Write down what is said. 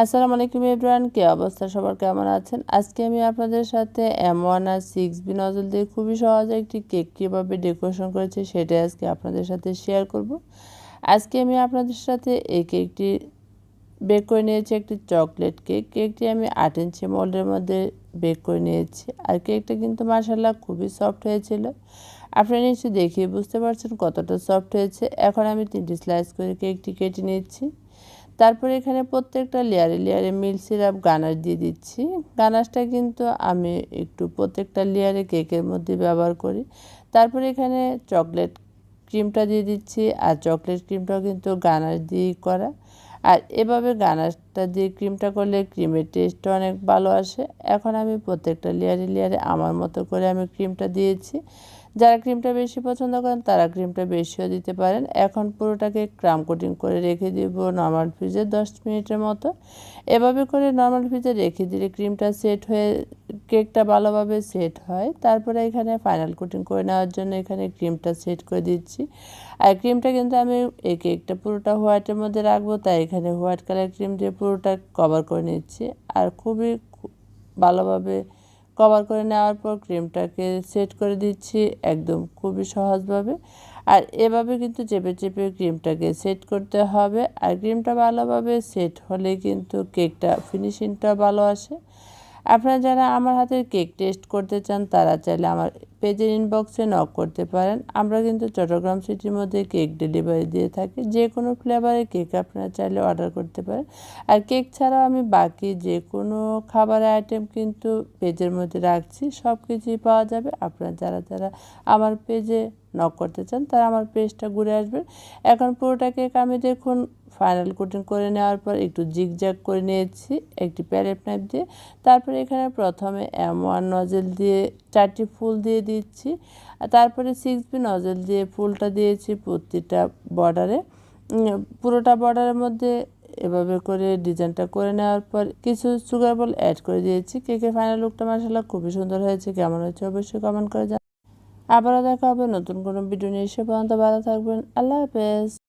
আসসালামু আলাইকুম এভরিওয়ান, কে অবস্থা? সবার কেমন আছেন? আজকে আমি আপনাদের সাথে M one R six B nozzle দিয়ে খুবই সহজে একটি কেক কীভাবে ডেকোরেশন করেছি সেটাই আজকে আপনাদের সাথে শেয়ার করব। আজকে আমি আপনাদের সাথে এই কেকটি বেক করে নিয়েছি একটি চকলেট কেক কেকটি আমি আট ইঞ্চি মোল্ডের মধ্যে বেক করে নিয়েছি আর কেকটা কিন্তু মাসাল্লাহ খুবই সফট হয়েছিল। আপনারা নিশ্চয়ই দেখিয়ে বুঝতে পারছেন কতটা সফট হয়েছে। এখন আমি তিনটি স্লাইস করে কেকটি কেটে নিচ্ছি। তারপরে এখানে প্রত্যেকটা লেয়ারে লেয়ারে মিল্ক সিরাপ গানার দিয়ে দিচ্ছি। গানাশটা কিন্তু আমি একটু প্রত্যেকটা লেয়ারে কেকের মধ্যে ব্যবহার করি। তারপরে এখানে চকলেট ক্রিমটা দিয়ে দিচ্ছি, আর চকলেট ক্রিমটাও কিন্তু গানার দিয়েই করা। আর এভাবে গানাশটা দিয়ে ক্রিমটা করলে ক্রিমের টেস্টটা অনেক ভালো আসে। এখন আমি প্রত্যেকটা লেয়ারে লেয়ারে আমার মতো করে আমি ক্রিমটা দিয়েছি। যারা ক্রিমটা বেশি পছন্দ করেন, তারা ক্রিমটা বেশিও দিতে পারেন। এখন পুরোটাকে ক্রাম কোটিং করে রেখে দিব নর্মাল ফ্রিজে দশ মিনিটের মতো। এভাবে করে নর্মাল ফ্রিজে রেখে দিলে ক্রিমটা সেট হয়ে কেকটা ভালোভাবে সেট হয়। তারপরে এখানে ফাইনাল কোটিং করে নেওয়ার জন্য এখানে ক্রিমটা সেট করে দিচ্ছি। আর ক্রিমটা কিন্তু আমি এই কেকটা পুরোটা হোয়াইটের মধ্যে রাখব, তাই এখানে হোয়াইট কালার ক্রিম দিয়ে পুরোটা কভার করে নিচ্ছি। আর খুবই ভালোভাবে কভার করে নেওয়ার পর ক্রিমটাকে সেট করে দিচ্ছি একদম খুবই সহজভাবে। আর এভাবে কিন্তু চেপে চেপে ক্রিমটাকে সেট করতে হবে। আর ক্রিমটা ভালোভাবে সেট হলে কিন্তু কেকটা ফিনিশিংটা ভালো আসে। আপনারা যারা আমার হাতের কেক টেস্ট করতে চান তারা চাইলে আমার পেজের ইনবক্সে নক করতে পারেন। আমরা কিন্তু চট্টগ্রাম সিটির মধ্যে কেক ডেলিভারি দিয়ে থাকি। যে কোনো ফ্লেভারের কেক আপনারা চাইলে অর্ডার করতে পারেন। আর কেক ছাড়াও আমি বাকি যে কোনো খাবারের আইটেম কিন্তু পেজের মধ্যে রাখছি। সব কিছুই পাওয়া যাবে। আপনারা যারা যারা আমার পেজে নক করতে চান, তারা আমার পেজটা ঘুরে আসবেন। এখন পুরোটা কেক আমি দেখুন ফাইনাল কোটিং করে নেওয়ার পর একটু জিগজ্যাগ করে নিয়েছি একটি প্যারেট নাইফ দিয়ে। তারপরে এখানে প্রথমে এম ওয়ান নজেল দিয়ে চারটি ফুল দিয়ে দিচ্ছি। তারপরে সিক্স বি নজল দিয়ে ফুলটা দিয়েছি প্রতিটা বর্ডারে পুরোটা বর্ডারের মধ্যে এভাবে করে ডিজাইনটা করে নেওয়ার পর কিছু সুগার বল অ্যাড করে দিয়েছি। কেকের ফাইনাল লুকটা মাসাল্লাহ খুবই সুন্দর হয়েছে, কেমন হয়েছে অবশ্যই কমেন্ট করে জান আবারও দেখা হবে নতুন কোনো ভিডিও নিয়ে এসে পর্যন্ত ভালো থাকবেন। আল্লাহ হাফেজ।